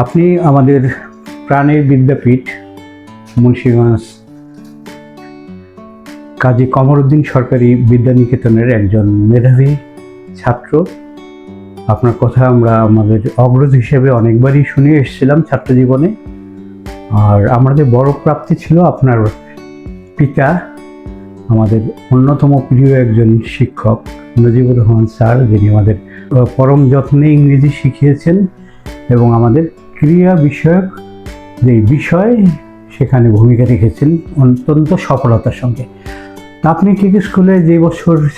আপনি আমাদের প্রাণের বিদ্যাপীঠ, মুন্সিগঞ্জ কাজী কমরউদ্দিন সরকারি বিদ্যানিকেতনের একজন মেধাবী ছাত্র। আপনার কথা আমরা আমাদের অগ্রজ হিসেবে অনেকবারই শুনে এসেছিলাম ছাত্র জীবনে। আর আমাদের বড় প্রাপ্তি ছিল আপনার পিতা, আমাদের অন্যতম প্রিয় একজন শিক্ষক নজিবুর রহমান স্যার, যিনি আমাদের পরম যত্নে ইংরেজি শিখিয়েছেন এবং আমাদের ক্রিয়া বিষয়ক যে বিষয়, সেখানে ভূমিকা রেখেছেন অত্যন্ত সফলতার সঙ্গে। আপনি কেকে স্কুলে যে বছর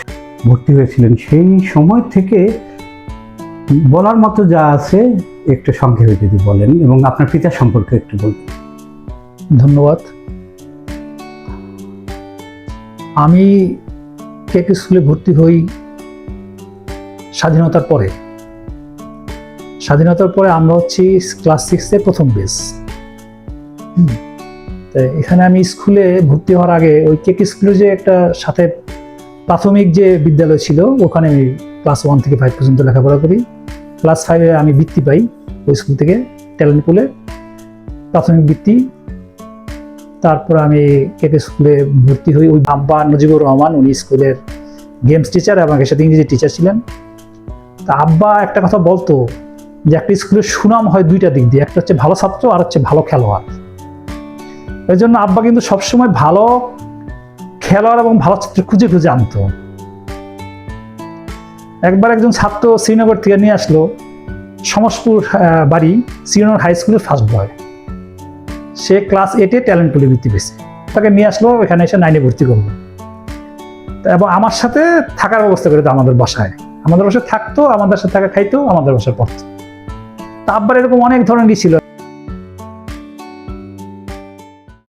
ভর্তি হয়েছিলেন, সেই সময় থেকে বলার মতো যা আছে একটু সংক্ষেপে যদি বলেন এবং আপনার পিতা সম্পর্কে একটু বলুন। ধন্যবাদ। আমি কেক স্কুলে ভর্তি হই স্বাধীনতার পরে স্বাধীনতার পরে আমরা হচ্ছি ক্লাস সিক্সের প্রথম বেস। এখানে আমি স্কুলে ভর্তি হওয়ার আগে ওই কেক স্কুলের যে একটা সাথে প্রাথমিক যে বিদ্যালয় ছিল, ওখানে আমি ক্লাস ওয়ান থেকে ফাইভ পর্যন্ত লেখাপড়া করি। ক্লাস ফাইভে আমি বৃত্তি পাই ওই স্কুল থেকে ট্যালেন্ট পুলে প্রাথমিক বৃত্তি। তারপর আমি কেকে স্কুলে ভর্তি হই ওই আব্বা নজিবুর রহমান, উনি স্কুলের গেমস টিচার এবং এর সাথে ইংরেজি টিচার ছিলেন। তা আব্বা একটা কথা বলতো যে একটা স্কুলের সুনাম হয় দুইটা দিক দিয়ে, একটা হচ্ছে ভালো ছাত্র আর হচ্ছে ভালো খেলোয়াড়। এই জন্য আব্বা কিন্তু সবসময় ভালো খেলোয়াড় এবং ভালো ছাত্র খুঁজে খুঁজে আনতো। একবার একজন ছাত্র শ্রীনগর থেকে নিয়ে আসলো সমসপুর বাড়ি, শ্রীনগর হাই স্কুলের ফার্স্ট বয় সে ক্লাস এইটে ট্যালেন্ট পুলে বৃত্তি পেয়েছে তাকে নিয়ে আসলো এখানে এসে নাইনে ভর্তি করল। এবং আমার সাথে থাকার ব্যবস্থা করে আমাদের বাসায়। আমাদের বাসায় থাকতো, আমাদের সাথে থাকা খাইতো, আমাদের বাসায় পড়তো। তা আব্বার এরকম অনেক ধরনেরই ছিল।